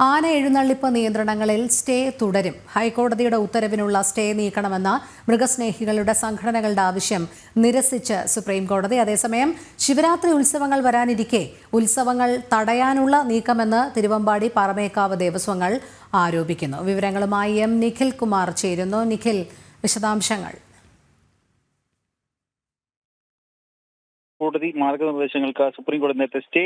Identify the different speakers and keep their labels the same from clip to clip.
Speaker 1: ആന എഴുന്നള്ളിപ്പ് നിയന്ത്രണങ്ങളിൽ സ്റ്റേ തുടരും. ഹൈക്കോടതിയുടെ ഉത്തരവിനുള്ള സ്റ്റേ നീക്കണമെന്ന മൃഗസ്നേഹികളുടെ സംഘടനകളുടെ ആവശ്യം നിരസിച്ച് സുപ്രീം കോടതി അതേസമയം ശിവരാത്രി ഉത്സവങ്ങൾ വരാനിരിക്കെ ഉത്സവങ്ങൾ തടയാനുള്ള നീക്കമെന്ന് തിരുവമ്പാടി പറമേക്കാവ് ദേവസ്വങ്ങൾ ആരോപിക്കുന്നു. വിവരങ്ങളുമായി എം നിഖിൽ കുമാർ ചേരുന്നു. നിഖിൽ വിശദാംശങ്ങൾ.
Speaker 2: കോടതി മാർഗനിർദ്ദേശങ്ങൾക്ക് സുപ്രീം കോടതി നേരത്തെ സ്റ്റേ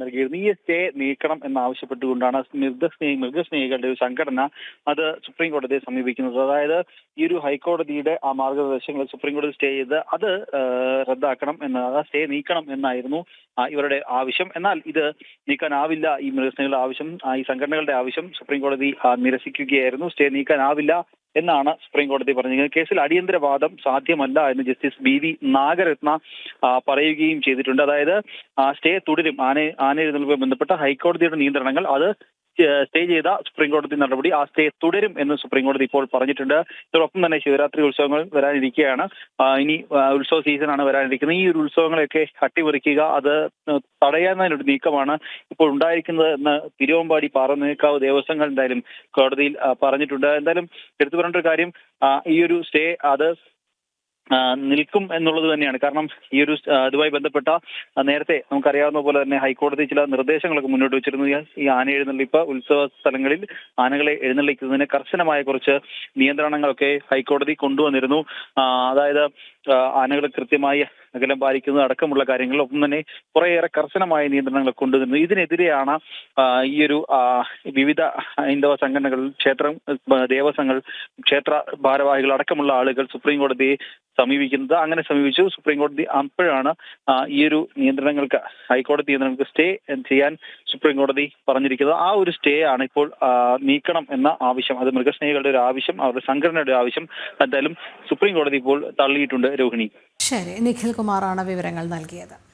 Speaker 2: നൽകിയിരുന്നു. ഈ സ്റ്റേ നീക്കണം എന്നാവശ്യപ്പെട്ടുകൊണ്ടാണ് മൃഗസ്നേഹി മൃഗസ്നേഹികളുടെ ഒരു സംഘടന അത് സുപ്രീം കോടതിയെ സമീപിക്കുന്നത്. അതായത് ഈ ഒരു ഹൈക്കോടതിയുടെ ആ മാർഗനിർദ്ദേശങ്ങൾ സുപ്രീം കോടതി സ്റ്റേ ചെയ്ത് അത് റദ്ദാക്കണം എന്ന് സ്റ്റേ നീക്കണം എന്നായിരുന്നു ഇവരുടെ ആവശ്യം. എന്നാൽ ഇത് നീക്കാനാവില്ല. ഈ മൃഗസ്നേഹികളുടെ ആവശ്യം ഈ സംഘടനകളുടെ ആവശ്യം സുപ്രീം കോടതി നിരസിക്കുകയായിരുന്നു. സ്റ്റേ നീക്കാനാവില്ല. എന്നാണ് സുപ്രീം കോടതി പറഞ്ഞിരിക്കുന്നത് കേസിൽ അടിയന്തര വാദം സാധ്യമല്ല എന്ന് ജസ്റ്റിസ് ബി വി നാഗരത്ന പറയുകയും ചെയ്തിട്ടുണ്ട്. അതായത് സ്റ്റേ തുടരും. ആന ബന്ധപ്പെട്ട ഹൈക്കോടതിയുടെ നിയന്ത്രണങ്ങൾ അത് സ്റ്റേ ചെയ്ത സുപ്രീം കോടതി നടപടി ആ സ്റ്റേ തുടരും എന്ന് സുപ്രീം കോടതി ഇപ്പോൾ പറഞ്ഞിട്ടുണ്ട്. ഇതോടൊപ്പം തന്നെ ശിവരാത്രി ഉത്സവങ്ങൾ വരാനിരിക്കുകയാണ്. ഇനി ഉത്സവ സീസണാണ് വരാനിരിക്കുന്നത്. ഈ ഒരു ഉത്സവങ്ങളെയൊക്കെ അട്ടിമറിക്കുക അത് തടയാനൊരു നീക്കമാണ് ഇപ്പോൾ ഉണ്ടായിരിക്കുന്നത് എന്ന് തിരുവമ്പാടി പാറമേക്കാവ് ദേവസ്വങ്ങൾ എന്തായാലും കോടതിയിൽ പറഞ്ഞിട്ടുണ്ട്. എന്തായാലും എടുത്തു പറഞ്ഞിട്ടൊരു കാര്യം ഈ ഒരു സ്റ്റേ അത് നിൽക്കും എന്നുള്ളത് തന്നെയാണ്. കാരണം ഈ ഒരു അതുമായി ബന്ധപ്പെട്ട നേരത്തെ നമുക്കറിയാവുന്ന പോലെ തന്നെ ഹൈക്കോടതി ചില നിർദ്ദേശങ്ങളൊക്കെ മുന്നോട്ട് വെച്ചിരുന്നു. ഈ- ആന എഴുന്നള്ളിപ്പ് ഉത്സവ സ്ഥലങ്ങളിൽ ആനകളെ എഴുന്നള്ളിക്കുന്നതിന് കർശനമായ കുറച്ച് നിയന്ത്രണങ്ങളൊക്കെ ഹൈക്കോടതി കൊണ്ടുവന്നിരുന്നു. അതായത് ആനകൾ കൃത്യമായി അകലം പാലിക്കുന്നത് അടക്കമുള്ള കാര്യങ്ങൾ ഒപ്പം തന്നെ കുറേയേറെ കർശനമായ നിയന്ത്രണങ്ങൾ കൊണ്ടുവരുന്നു. ഇതിനെതിരെയാണ് ഈ ഒരു വിവിധ ഹൈന്ദവ സംഘടനകൾ ക്ഷേത്രം ദേവസ്വങ്ങൾ ക്ഷേത്ര ഭാരവാഹികൾ അടക്കമുള്ള ആളുകൾ സുപ്രീം കോടതിയെ സമീപിക്കുന്നത്. അങ്ങനെ സമീപിച്ചു. സുപ്രീം കോടതി അപ്പോഴാണ് ഈ ഒരു നിയന്ത്രണങ്ങൾക്ക് ഹൈക്കോടതി നിയന്ത്രണങ്ങൾക്ക് സ്റ്റേ ചെയ്യാൻ സുപ്രീം കോടതി പറഞ്ഞിരിക്കുന്നത്. ആ ഒരു സ്റ്റേ ആണ് ഇപ്പോൾ നീക്കണം എന്ന ആവശ്യം. അത് മൃഗസ്നേഹികളുടെ ഒരു ആവശ്യം അവരുടെ സംഘടനയുടെ ആവശ്യം. എന്തായാലും സുപ്രീം കോടതി ഇപ്പോൾ തള്ളിയിട്ടുണ്ട്. രോഹിണി.
Speaker 1: ശരി നിഖിൽ കുമാറാണ് വിവരങ്ങൾ നൽകിയത്.